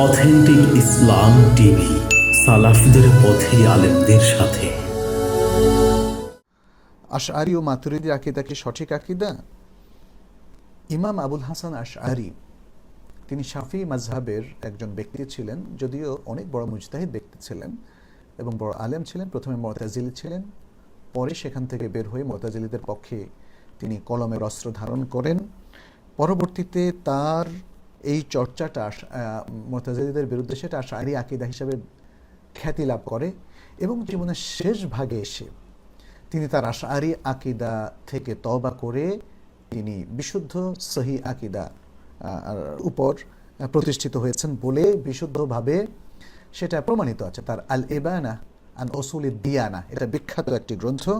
Authentic ইসলাম TV, সালাফিদের পথে আলেমদের সাথে। আশআরি ও মাতুরিদি আকিদা কি সঠিক আকিদা? ইমাম আবুল হাসান আশআরি, তিনি শাফি মাজহাবের একজন ব্যক্তি ছিলেন, যদিও অনেক বড় মুজতাহিদ ব্যক্তি ছিলেন এবং বড় আলেম ছিলেন, প্রথমে মতাজিলি ছিলেন, পরে সেখান থেকে বের হয়ে মতাজিলিদের পক্ষে তিনি কলমের অস্ত্র ধারণ করেন। পরবর্তীতে তার এই চর্চাটা মতাজিলিদের বিরুদ্ধে সেটা আশআরি আকিদা হিসাবে খ্যাতি লাভ করে এবং জীবনের শেষ ভাগে এসে তিনি তার আশারি আকিদা থেকে তবা করে তিনি বিশুদ্ধ সহি আকিদা উপর প্রতিষ্ঠিত হয়েছেন বলে বিশুদ্ধভাবে সেটা প্রমাণিত আছে। তার আল এবানা আন ওসুল দিয়ানা, এটা বিখ্যাত একটি গ্রন্থ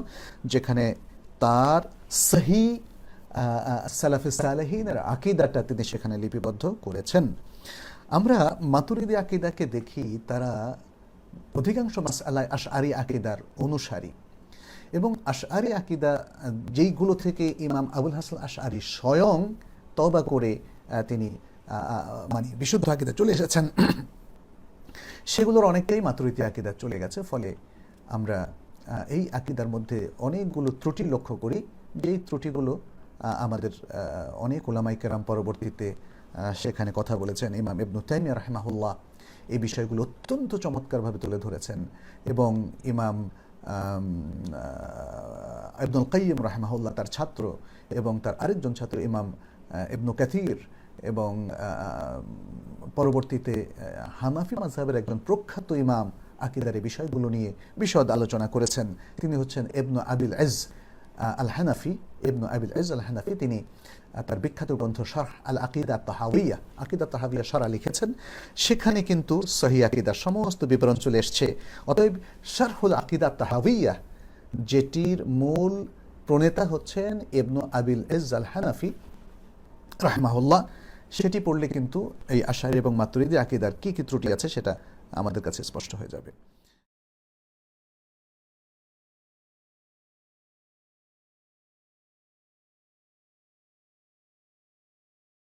যেখানে তার সহি সালাফি সালেহিনের আকিদাটা তিনি সেখানে লিপিবদ্ধ করেছেন। আমরা মাতুরিদি আকিদাকে দেখি, তারা অধিকাংশ মাস আল্লাহ আশআরি আকিদার অনুসারী এবং আশআরি আকিদা যেইগুলো থেকে ইমাম আবুল হাসান আশআরি স্বয়ং তবা করে তিনি মানে বিশুদ্ধ আকিদা চলে এসেছেন। সেগুলোর অনেকটাই মাতুরিতি আকিদা চলে গেছে, ফলে আমরা এই আকিদার মধ্যে অনেকগুলো ত্রুটি লক্ষ্য করি। যেই ত্রুটিগুলো আমাদের অনেক ওলামাই কেরাম পরবর্তীতে সেখানে কথা বলেছেন। ইমাম ইবনু তাইমিয়া রাহমাহুল্লাহ এই বিষয়গুলো অত্যন্ত চমৎকারভাবে তুলে ধরেছেন এবং ইমাম ইবনুল কাইয়িম রাহমাহুল্লাহ তার ছাত্র এবং তার আরেকজন ছাত্র ইমাম ইবনু কাথির এবং পরবর্তীতে হানাফি মাজহাবের একজন প্রখ্যাত ইমাম আকিদার এই বিষয়গুলো নিয়ে বিশদ আলোচনা করেছেন। তিনি হচ্ছেন ইবনু আবিল এজ আল হানাফি ইবনু আবিল এজ আল হানাফি, তিনি তার বিখ্যাত গ্রন্থ শাহ আল আকিদা তাহাউইয়া আকিদা তাহাবিয়া সারা লিখেছেন। সেখানে কিন্তু সহি আকিদার সমস্ত বিবরণ চলে এসছে। অতএব শারহুল আকিদা তাহাউইয়া যেটির মূল প্রণেতা হচ্ছেন ইবনু আবিল এজ আল হানাফি, রাহমাহুল্লাহ। সেটি পড়লে কিন্তু এই আশারি এবং মাতুরিদি আকিদার কি কি ত্রুটি আছে সেটা আমাদের কাছে স্পষ্ট হয়ে যাবে।